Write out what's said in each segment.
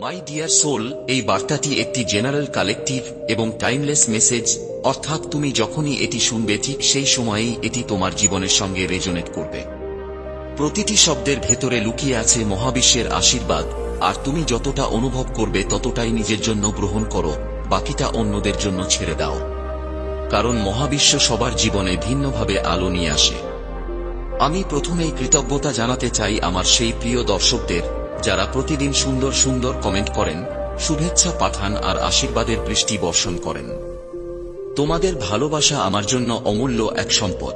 My dear soul এই বার্তাটি একটি জেনারেল কালেকটিভ এবং টাইমলেস মেসেজ অর্থাৎ তুমি যখনই এটি শুনবে ঠিক সেই সময়েই এটি তোমার জীবনের সঙ্গে রেজোনেট করবে। প্রতিটি শব্দের ভেতরে লুকিয়ে আছে মহাবিশ্বের আশীর্বাদ, আর তুমি যতটা অনুভব করবে ততটাই নিজের জন্য গ্রহণ করো, বাকিটা অন্যদের জন্য ছেড়ে দাও। কারণ মহাবিশ্ব সবার জীবনে ভিন্নভাবে আলো নিয়ে আসে। আমি প্রথমেই কৃতজ্ঞতা জানাতে চাই আমার সেই প্রিয় দর্শকদের যারা প্রতিদিন সুন্দর সুন্দর কমেন্ট করেন, শুভেচ্ছা পাঠান আর আশীর্বাদের বৃষ্টি বর্ষণ করেন। তোমাদের ভালোবাসা আমার জন্য অমূল্য এক সম্পদ।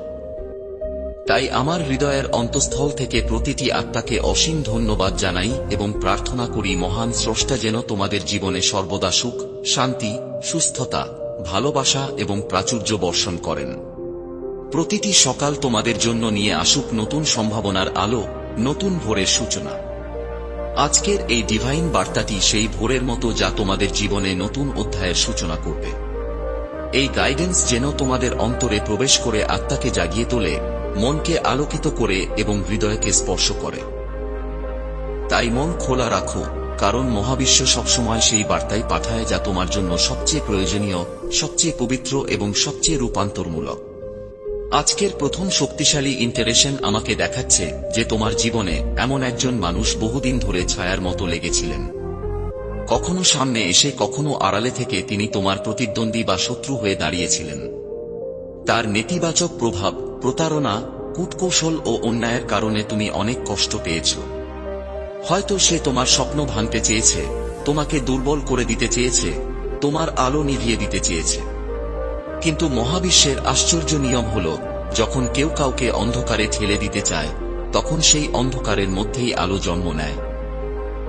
তাই আমার হৃদয়ের অন্তঃস্থল থেকে প্রতিটি আত্মাকে অসীম ধন্যবাদ জানাই এবং প্রার্থনা করি, মহান স্রষ্টা যেন তোমাদের জীবনে সর্বদা সুখ, শান্তি, সুস্থতা, ভালোবাসা এবং প্রাচুর্য বর্ষণ করেন। প্রতিটি সকাল তোমাদের জন্য নিয়ে আসুক নতুন সম্ভাবনার আলো, নতুন ভোরের সূচনা। আজকের এই ডিভাইন বার্তাটি সেই ভোরের মতো যা তোমাদের জীবনে নতুন অধ্যায়ের সূচনা করবে। এই গাইডেন্স যেন তোমাদের অন্তরে প্রবেশ করে আত্মাকে জাগিয়ে তোলে, মনকে আলোকিত করে এবং হৃদয়কে স্পর্শ করে। তাই মন খোলা রাখো, কারণ মহাবিশ্ব সবসময় সেই বার্তাই পাঠায় যা তোমার জন্য সবচেয়ে প্রয়োজনীয়, সবচেয়ে পবিত্র এবং সবচেয়ে রূপান্তরমূলক। আজকের প্রথম শক্তিশালী ইন্টারেশন আমাকে দেখাচ্ছে যে তোমার জীবনে এমন একজন মানুষ বহুদিন ধরে ছায়ার মতো লেগেছিলেন। কখনো সামনে এসে কখনো আড়ালে থেকে তিনি তোমার প্রতিদ্বন্দ্বী বা শত্রু হয়ে দাঁড়িয়েছিলেন। তার নেতিবাচক প্রভাব, প্রতারণা, কূটকৌশল ও অন্যায়ের কারণে তুমি অনেক কষ্ট পেয়েছ। হয়তো সে তোমার স্বপ্ন ভাঙতে চেয়েছে, তোমাকে দুর্বল করে দিতে চেয়েছে, তোমার আলো নিভিয়ে দিতে চেয়েছে। কিন্তু মহাবিশ্বের আশ্চর্য নিয়ম হল, যখন কেউ কাউকে অন্ধকারে ঠেলে দিতে চায়, তখন সেই অন্ধকারের মধ্যেই আলো জন্ম নেয়।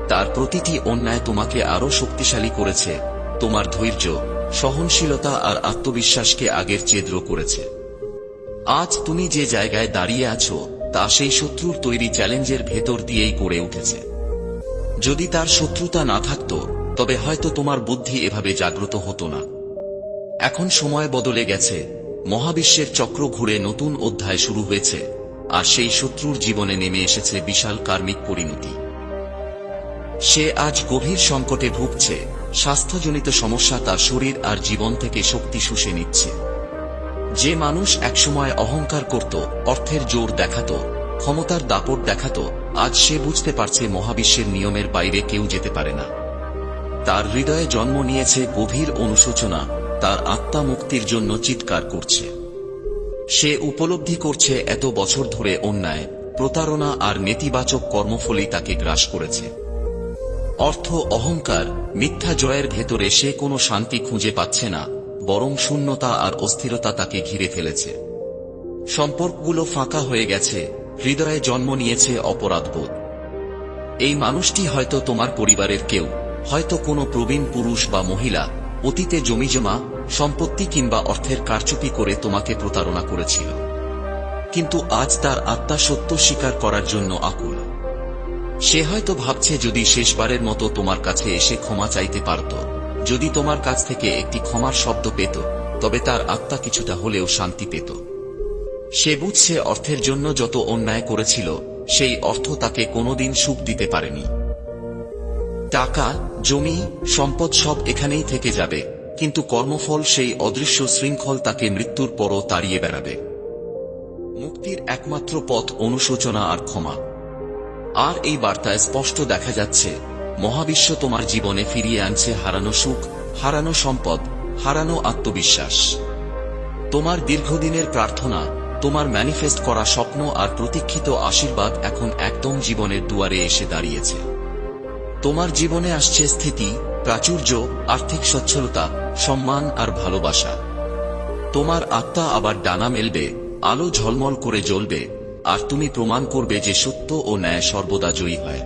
তার প্রতিটি অন্যায় তোমাকে আরও শক্তিশালী করেছে, তোমার ধৈর্য, সহনশীলতা আর আত্মবিশ্বাসকে আগের চেদ্র করেছে। আজ তুমি যে জায়গায় দাঁড়িয়ে আছো, তা সেই শত্রুর তৈরি চ্যালেঞ্জের ভেতর দিয়েই গড়ে উঠেছে। যদি তার শত্রুতা না থাকত, তবে হয়তো তোমার বুদ্ধি এভাবে জাগ্রত হতো না। এখন সময় বদলে গেছে। মহাবিশ্বের চক্র ঘুরে নতুন অধ্যায় শুরু হয়েছে, আর সেই শত্রুর জীবনে নেমে এসেছে বিশাল কার্মিক পরিণতি। সে আজ গভীর সংকটে ভুগছে, স্বাস্থ্যজনিত সমস্যা তার শরীর আর জীবন থেকে শক্তি শুষে নিচ্ছে। যে মানুষ একসময় অহংকার করত, অর্থের জোর দেখাত, ক্ষমতার দাপট দেখাত, আজ সে বুঝতে পারছে মহাবিশ্বের নিয়মের বাইরে কেউ যেতে পারে না। তার হৃদয়ে জন্ম নিয়েছে গভীর অনুশোচনা তার আত্মা মুক্তির জন্য চিৎকার করছে। সে উপলব্ধি করছে এত বছর ধরে অন্যায়, প্রতারণা আর নেতিবাচক কর্মফলই তাকে গ্রাস করেছে। অর্থ অহংকার, মিথ্যা জয়ের ভেতরে সে কোনো শান্তি খুঁজে পাচ্ছে না, বরং শূন্যতা আর অস্থিরতা তাকে ঘিরে ফেলেছে। সম্পর্কগুলো ফাঁকা হয়ে গেছে, হৃদয়ে জন্ম নিয়েছে অপরাধবোধ। এই মানুষটি হয়তো তোমার পরিবারের কেউ, হয়তো কোনো প্রবীণ পুরুষ বা মহিলা অতীতে জমিজমা সম্পত্তি কিংবা অর্থের কারচুপি করে তোমাকে প্রতারণা করেছিল। কিন্তু আজ তার আত্মা সত্য স্বীকার করার জন্য আকুল। সে হয়তো ভাবছে যদি শেষবারের মতো তোমার কাছে এসে ক্ষমা চাইতে পারত, যদি তোমার কাছ থেকে একটি ক্ষমার শব্দ পেত, তবে তার আত্মা কিছুটা হলেও শান্তি পেত। সে বুঝছে অর্থের জন্য যত অন্যায় করেছিল, সেই অর্থ তাকে কোনোদিন সুখ দিতে পারেনি। টাকা, জমি, সম্পদ সব এখানেই থেকে যাবে, কিন্তু কর্মফল সেই অদৃশ্য শৃঙ্খল তাকে মৃত্যুর পরও তাড়িয়ে বেড়াবে। মুক্তির একমাত্র পথ অনুশোচনা আর ক্ষমা। আর এই বার্তায় স্পষ্ট দেখা যাচ্ছে, মহাবিশ্ব তোমার জীবনে ফিরিয়ে আনছে হারানো সুখ, হারানো সম্পদ, হারানো আত্মবিশ্বাস। তোমার দীর্ঘদিনের প্রার্থনা, তোমার ম্যানিফেস্ট করা স্বপ্ন আর প্রতীক্ষিত আশীর্বাদ এখন একদম জীবনের দুয়ারে এসে দাঁড়িয়েছে। তোমার জীবনে আসছে স্থিতি, প্রাচুর্য, আর্থিক সচ্ছলতা, সম্মান আর ভালোবাসা। তোমার আত্মা আবার ডানা মেলবে, আলো ঝলমল করে জ্বলবে, আর তুমি প্রমাণ করবে যে সত্য ও ন্যায় সর্বদা জয়ী হয়।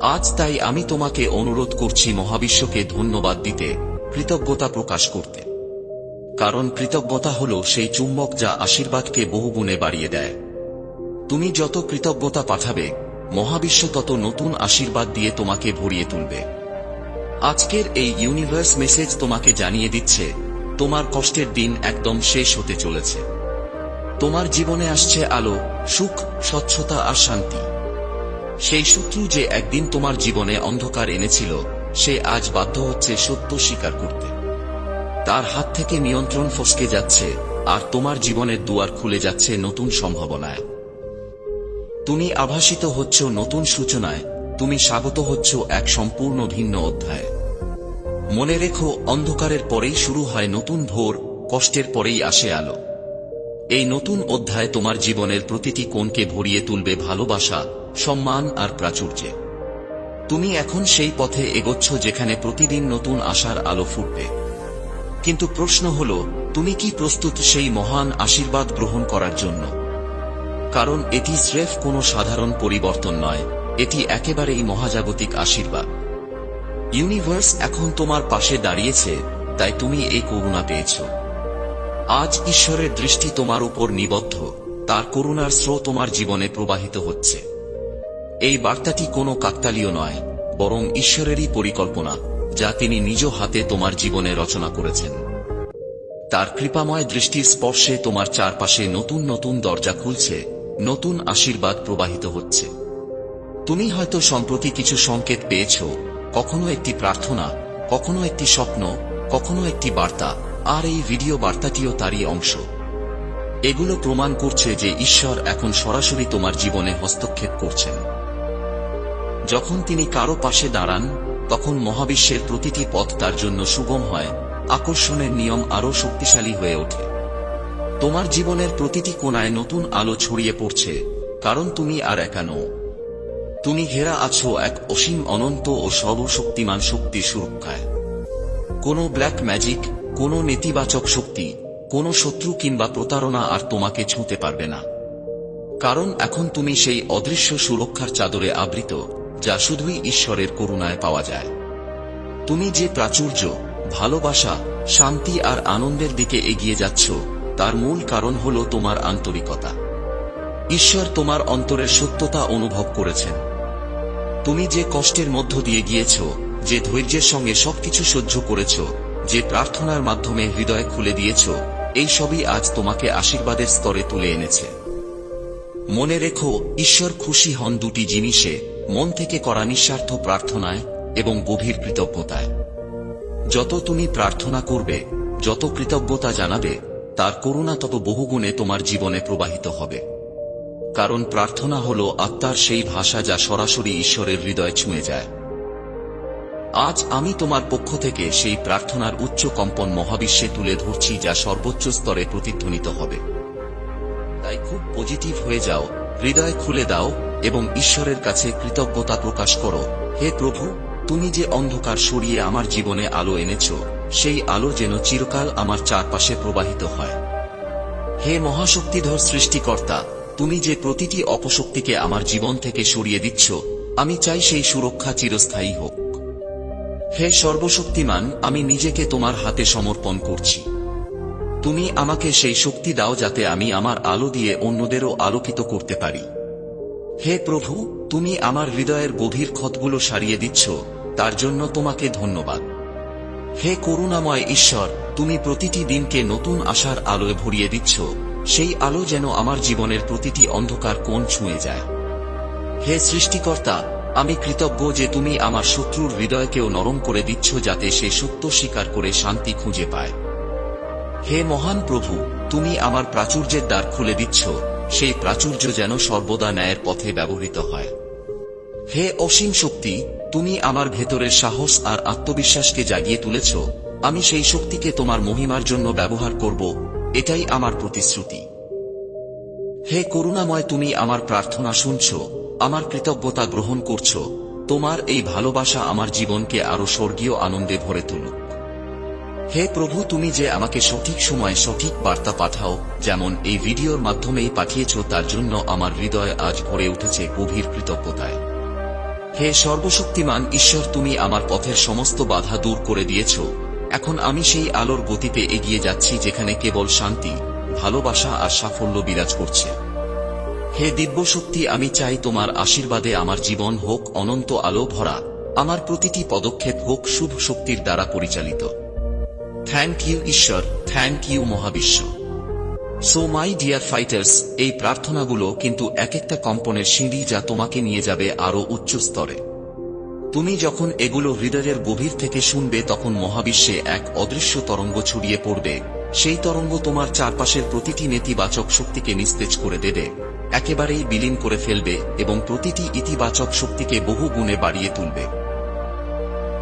আজ তাই আমি তোমাকে অনুরোধ করছি মহাবিশ্বকে ধন্যবাদ দিতে, কৃতজ্ঞতা প্রকাশ করতে। কারণ কৃতজ্ঞতা হল সেই চুম্বক যা আশীর্বাদকে বহুগুণে বাড়িয়ে দেয়। তুমি যত কৃতজ্ঞতা পাঠাবে মহাবিশ্ব তত নতুন আশীর্বাদ দিয়ে তোমাকে ভরিয়ে তুলবে। আজকের এই ইউনিভার্স মেসেজ তোমাকে জানিয়ে দিচ্ছে, তোমার কষ্টের দিন একদম শেষ হতে চলেছে। তোমার জীবনে আসছে আলো, সুখ, স্বচ্ছতা আর শান্তি। সেই শত্রু যে একদিন তোমার জীবনে অন্ধকার এনেছিল, সে আজ বাধ্য হচ্ছে সত্য স্বীকার করতে। তার হাত থেকে নিয়ন্ত্রণ ফসকে যাচ্ছে, আর তোমার জীবনের দুয়ার খুলে যাচ্ছে নতুন সম্ভাবনায়। তুমি আভাসিত হচ্ছ নতুন সূচনায়, তুমি স্বাগত হচ্ছ এক সম্পূর্ণ ভিন্ন অধ্যায়। মনে রেখো, অন্ধকারের পরেই শুরু হয় নতুন ভোর, কষ্টের পরেই আসে আলো। এই নতুন অধ্যায় তোমার জীবনের প্রতিটি কোণকে ভরিয়ে তুলবে ভালোবাসা, সম্মান আর প্রাচুর্যে। তুমি এখন সেই পথে এগোচ্ছ যেখানে প্রতিদিন নতুন আশার আলো ফুটবে। কিন্তু প্রশ্ন হল, তুমি কি প্রস্তুত সেই মহান আশীর্বাদ গ্রহণ করার জন্য? কারণ এটি স্রেফ কোনো সাধারণ পরিবর্তন নয়, এটি একেবারেই মহাজাগতিক আশীর্বাদ। ইউনিভার্স এখন তোমার পাশে দাঁড়িয়েছে, তাই তুমি এই করুণা পেয়েছ। আজ ঈশ্বরের দৃষ্টি তোমার উপর নিবদ্ধ, তার করুণার স্রোত তোমার জীবনে প্রবাহিত হচ্ছে। এই বার্তাটি কোনো কাকতালীয় নয়, বরং ঈশ্বরেরই পরিকল্পনা, যা তিনি নিজ হাতে তোমার জীবনে রচনা করেছেন। তার কৃপাময় দৃষ্টির স্পর্শে তোমার চারপাশে নতুন নতুন দরজা খুলছে নতুন আশীর্বাদ প্রবাহিত হচ্ছে। তুমি হয়তো সম্প্রতি কিছু সংকেত পেয়েছ, কখনো একটি প্রার্থনা, কখনো একটি স্বপ্ন, কখনো একটি বার্তা, আর এই ভিডিও বার্তাটিও তারই অংশ। এগুলো প্রমাণ করছে যে ঈশ্বর এখন সরাসরি তোমার জীবনে হস্তক্ষেপ করছেন। যখন তিনি কারও পাশে দাঁড়ান, তখন মহাবিশ্বের প্রতিটি পথ তার জন্য সুগম হয়, আকর্ষণের নিয়ম আরও শক্তিশালী হয়ে ওঠে। তোমার জীবনের প্রতিটি কোণায় নতুন আলো ছড়িয়ে পড়ছে, কারণ তুমি আর একা তুমি ঘেরা আছো এক অসীম অনন্ত ও সর্বশক্তিমান শক্তির সুরক্ষায়। কোনো ব্ল্যাক ম্যাজিক, কোনো নেতিবাচক শক্তি, কোনো শত্রু কিংবা প্রতারণা আর তোমাকে ছুঁতে পারবে না। কারণ এখন তুমি সেই অদৃশ্য সুরক্ষার চাদরে আবৃত, যা শুধুই ঈশ্বরের করুণায় পাওয়া যায়। তুমি যে প্রাচুর্য, ভালোবাসা, শান্তি আর আনন্দের দিকে এগিয়ে যাচ্ছ তার মূল কারণ হল তোমার আন্তরিকতা। ঈশ্বর তোমার অন্তরের সত্যতা অনুভব করেছেন। তুমি যে কষ্টের মধ্য দিয়ে গিয়েছ, যে ধৈর্যের সঙ্গে সবকিছু সহ্য করেছ, যে প্রার্থনার মাধ্যমে হৃদয় খুলে দিয়েছ, এই সবই আজ তোমাকে আশীর্বাদের স্তরে তুলে এনেছে। মনে রেখো, ঈশ্বর খুশি হন দুটি জিনিসে, মন থেকে করা নিঃস্বার্থ প্রার্থনায় এবং গভীর কৃতজ্ঞতায়। যত তুমি প্রার্থনা করবে, যত কৃতজ্ঞতা জানাবে তার করুণা তত বহুগুণে তোমার জীবনে প্রবাহিত হবে। কারণ প্রার্থনা হল আত্মার সেই ভাষা যা সরাসরি ঈশ্বরের হৃদয় ছুঁয়ে যায়। আজ আমি তোমার পক্ষ থেকে সেই প্রার্থনার উচ্চ কম্পন মহাবিশ্বে তুলে ধরছি যা সর্বোচ্চ স্তরে প্রতিধ্বনিত হবে। তাই খুব পজিটিভ হয়ে যাও, হৃদয় খুলে দাও এবং ঈশ্বরের কাছে কৃতজ্ঞতা প্রকাশ করো। হে প্রভু, তুমি যে অন্ধকার সরিয়ে আমার জীবনে আলো এনেছ সেই আলো যেন চিরকাল আমার চারপাশে প্রবাহিত হয়। হে মহাশক্তিধর সৃষ্টিকর্তা, তুমি যে প্রতিটি অপশক্তিকে আমার জীবন থেকে সরিয়ে দিচ্ছ, আমি চাই সেই সুরক্ষা চিরস্থায়ী হোক। হে সর্বশক্তিমান, আমি নিজেকে তোমার হাতে সমর্পণ করছি। তুমি আমাকে সেই শক্তি দাও যাতে আমি আমার আলো দিয়ে অন্যদেরও আলোকিত করতে পারি। হে প্রভু, তুমি আমার হৃদয়ের গভীর ক্ষতগুলো সারিয়ে দিচ্ছ, তার জন্য তোমাকে ধন্যবাদ। হে করুণাময় ঈশ্বর, তুমি প্রতিটি দিনকে নতুন আশার আলোয় ভরিয়ে দিচ্ছ। সেই আলো যেন আমার জীবনের প্রতিটি অন্ধকার কোণ ছুঁয়ে যায়। হে সৃষ্টিকর্তা, আমি কৃতজ্ঞ যে তুমি আমার শত্রুর হৃদয়কেও নরম করে দিচ্ছ যাতে সে সত্য স্বীকার করে শান্তি খুঁজে পায়। হে মহান প্রভু, তুমি আমার প্রাচুর্যের দ্বার খুলে দিচ্ছ, সেই প্রাচুর্য যেন সর্বদা ন্যায়ের পথে ব্যবহৃত হয়। হে অসীম শক্তি তুমি আমার ভেতরের সাহস আর আত্মবিশ্বাসকে জাগিয়ে তুলেছ, আমি সেই শক্তিকে তোমার মহিমার জন্য ব্যবহার করব, এটাই আমার প্রতিশ্রুতি। হে করুণাময়, তুমি আমার প্রার্থনা শুনছ, আমার কৃতজ্ঞতা গ্রহণ করছ, তোমার এই ভালোবাসা আমার জীবনকে আরও স্বর্গীয় আনন্দে ভরে তুলুক। হে প্রভু, তুমি যে আমাকে সঠিক সময়ে সঠিক বার্তা পাঠাও, যেমন এই ভিডিওর মাধ্যমেই পাঠিয়েছ, তার জন্য আমার হৃদয় আজ ভরে উঠেছে গভীর কৃতজ্ঞতায়। হে সর্বশক্তিমান ঈশ্বর, তুমি আমার পথের সমস্ত বাধা দূর করে দিয়েছ। এখন আমি সেই আলোর গতিতে এগিয়ে যাচ্ছি যেখানে কেবল শান্তি, ভালোবাসা আর সাফল্য বিরাজ করছে। হে দিব্যশক্তি, আমি চাই তোমার আশীর্বাদে আমার জীবন হোক অনন্ত আলো ভরা। আমার প্রতিটি পদক্ষেপ হোক শুভ শক্তির দ্বারা পরিচালিত। থ্যাংক ইউ ঈশ্বর, থ্যাংক ইউ মহাবিশ্ব। সো মাই ডিয়ার ফাইটার্স এই প্রার্থনাগুলো কিন্তু এক একটা কম্পনের সিঁড়ি যা তোমাকে নিয়ে যাবে আরও উচ্চ স্তরে। তুমি যখন এগুলো হৃদয়ের গভীর থেকে শুনবে, তখন মহাবিশ্বে এক অদৃশ্য তরঙ্গ ছড়িয়ে পড়বে। সেই তরঙ্গ তোমার চারপাশের প্রতিটি নেতিবাচক শক্তিকে নিস্তেজ করে দেবে। একেবারেই বিলীন করে ফেলবে এবং প্রতিটি ইতিবাচক শক্তিকে বহু গুণে বাড়িয়ে তুলবে।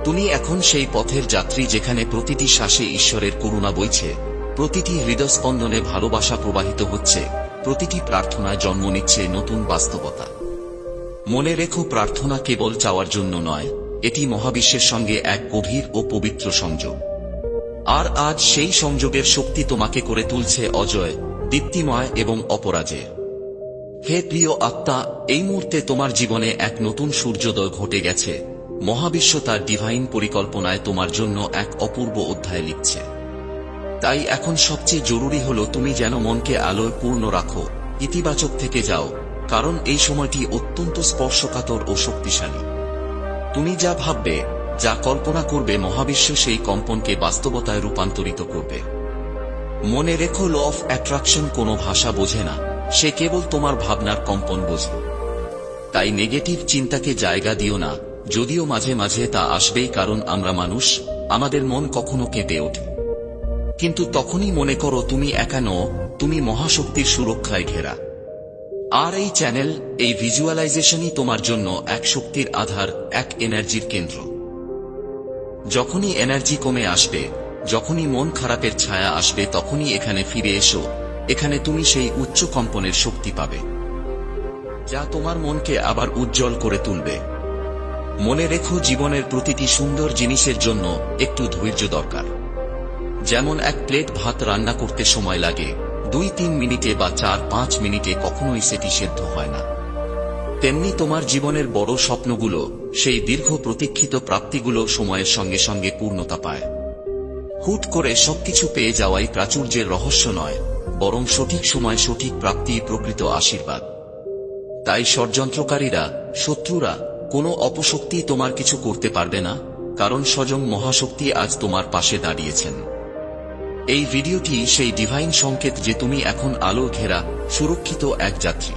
তুমি এখন সেই পথের যাত্রী যেখানে প্রতিটি শ্বাসে ঈশ্বরের করুণা বইছে। প্রতিটি হৃদস্পন্দনে ভালোবাসা প্রবাহিত হচ্ছে, প্রতিটি প্রার্থনায় জন্ম নিচ্ছে নতুন বাস্তবতা। মনে রেখো প্রার্থনা কেবল চাওয়ার জন্য নয়, এটি মহাবিশ্বের সঙ্গে এক গভীর ও পবিত্র সংযোগ। আর আজ সেই সংযোগের শক্তি তোমাকে করে তুলছে অজয়, দীপ্তিময় এবং অপরাজেয়। হে প্রিয় আত্মা, এই মুহূর্তে তোমার জীবনে এক নতুন সূর্যোদয় ঘটে গেছে, মহাবিশ্ব তার ডিভাইন পরিকল্পনায় তোমার জন্য এক অপূর্ব অধ্যায় লিখছে। তাই এখন সবচেয়ে জরুরি হল তুমি যেন মনকে আলোয় পূর্ণ রাখো, ইতিবাচক থেকে যাও, কারণ এই সময়টি অত্যন্ত স্পর্শকাতর ও শক্তিশালী। তুমি যা ভাববে, যা কল্পনা করবে মহাবিশ্ব সেই কম্পনকে বাস্তবতায় রূপান্তরিত করবে। মনে রেখো ল অফ অ্যাট্রাকশন কোনো ভাষা বোঝে না, সে কেবল তোমার ভাবনার কম্পন বোঝে। তাই নেগেটিভ চিন্তাকে জায়গা দিও না, যদিও মাঝে মাঝে তা আসবেই কারণ আমরা মানুষ, আমাদের মন কখনো কেঁপে ওঠে। কিন্তু তখনই মনে করো তুমি একা নও, তুমি মহাশক্তির সুরক্ষায় ঘেরা। আর এই চ্যানেল, এই ভিজুয়ালাইজেশনই তোমার জন্য এক শক্তির আধার, এক এনার্জির কেন্দ্র। যখনই এনার্জি কমে আসবে, যখনই মন খারাপের ছায়া আসবে, তখনই এখানে ফিরে এসো, এখানে তুমি সেই উচ্চ কম্পনের শক্তি পাবে, যা তোমার মনকে আবার উজ্জ্বল করে তুলবে। মনে রেখো জীবনের প্রতিটি সুন্দর জিনিসের জন্য একটু ধৈর্য দরকার। যেমন এক প্লেট ভাত রান্না করতে সময় লাগে, দুই তিন মিনিটে বা চার পাঁচ মিনিটে কখনোই সেটি সেদ্ধ হয় না। তেমনি তোমার জীবনের বড় স্বপ্নগুলো, সেই দীর্ঘ প্রতীক্ষিত প্রাপ্তিগুলো সময়ের সঙ্গে সঙ্গে পূর্ণতা পায়। হুট করে সবকিছু পেয়ে যাওয়াই প্রাচুর্যের রহস্য নয়, বরং সঠিক সময় সঠিক প্রাপ্তি প্রকৃত আশীর্বাদ। তাই ষড়যন্ত্রকারীরা, শত্রুরা, কোনো অপশক্তি তোমার কিছু করতে পারবে না, কারণ স্বয়ং মহাশক্তি আজ তোমার পাশে দাঁড়িয়েছেন। এই ভিডিওটি সেই ডিভাইন সংকেত যে তুমি এখন আলো ঘেরা, সুরক্ষিত এক যাত্রী।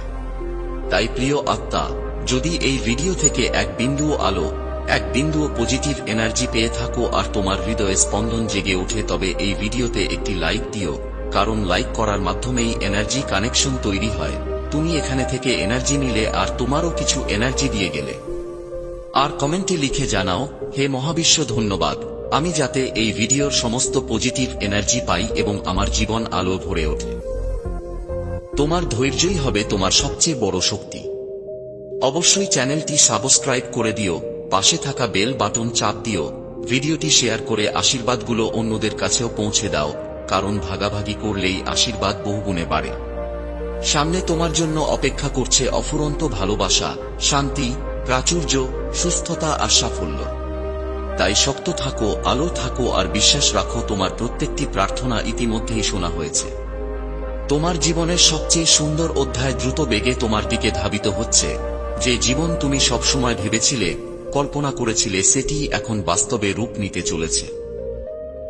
তাই প্রিয় আত্মা, যদি এই ভিডিও থেকে এক বিন্দুও আলো, এক বিন্দুও পজিটিভ এনার্জি পেয়ে থাকো আর তোমার হৃদয়ে স্পন্দন জেগে ওঠে, তবে এই ভিডিওতে একটি লাইক দিও। কারণ লাইক করার মাধ্যমেই এনার্জি কানেকশন তৈরি হয়। তুমি এখানে থেকে এনার্জি নিলে আর তোমারও কিছু এনার্জি দিয়ে গেলে। আর কমেন্টে লিখে জানাও, হে মহাবিশ্ব ধন্যবাদ। আমি যাতে এই ভিডিওর সমস্ত পজিটিভ এনার্জি পাই এবং আমার জীবন আলো ভরে ওঠে। তোমার ধৈর্যই হবে তোমার সবচেয়ে বড় শক্তি। অবশ্যই চ্যানেলটি সাবস্ক্রাইব করে দিও, পাশে থাকা বেল বাটন চাপ দিও, ভিডিওটি শেয়ার করে আশীর্বাদগুলো অন্যদের কাছেও পৌঁছে দাও, কারণ ভাগাভাগি করলেই আশীর্বাদ বহুগুণে বাড়ে। সামনে তোমার জন্য অপেক্ষা করছে অফুরন্ত ভালোবাসা, শান্তি, প্রাচুর্য, সুস্থতা আর সাফল্য। তাই শক্ত থাকো, আলো থাকো আর বিশ্বাস রাখো, তোমার প্রত্যেকটি প্রার্থনা ইতিমধ্যেই শোনা হয়েছে। তোমার জীবনের সবচেয়ে সুন্দর অধ্যায় দ্রুত বেগে তোমার দিকে ধাবিত হচ্ছে। যে জীবন তুমি সবসময় ভেবেছিলে, কল্পনা করেছিলে, সেটি এখন বাস্তবে রূপ নিতে চলেছে।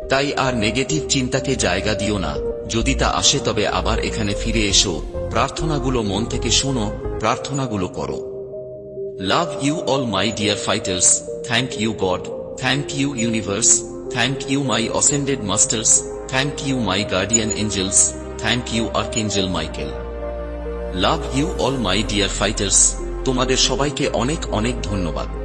তাই আর নেগেটিভ চিন্তাকে জায়গা দিও না। যদি তা আসে, তবে আবার এখানে ফিরে এসো। প্রার্থনাগুলো মন থেকে শোনো, প্রার্থনাগুলো করো। Love you all, my dear fighters. Thank you, God. Thank you universe thank you my ascended masters thank you my guardian angels thank you archangel Michael love you all my dear fighters তোমাদের সবাইকে অনেক অনেক ধন্যবাদ।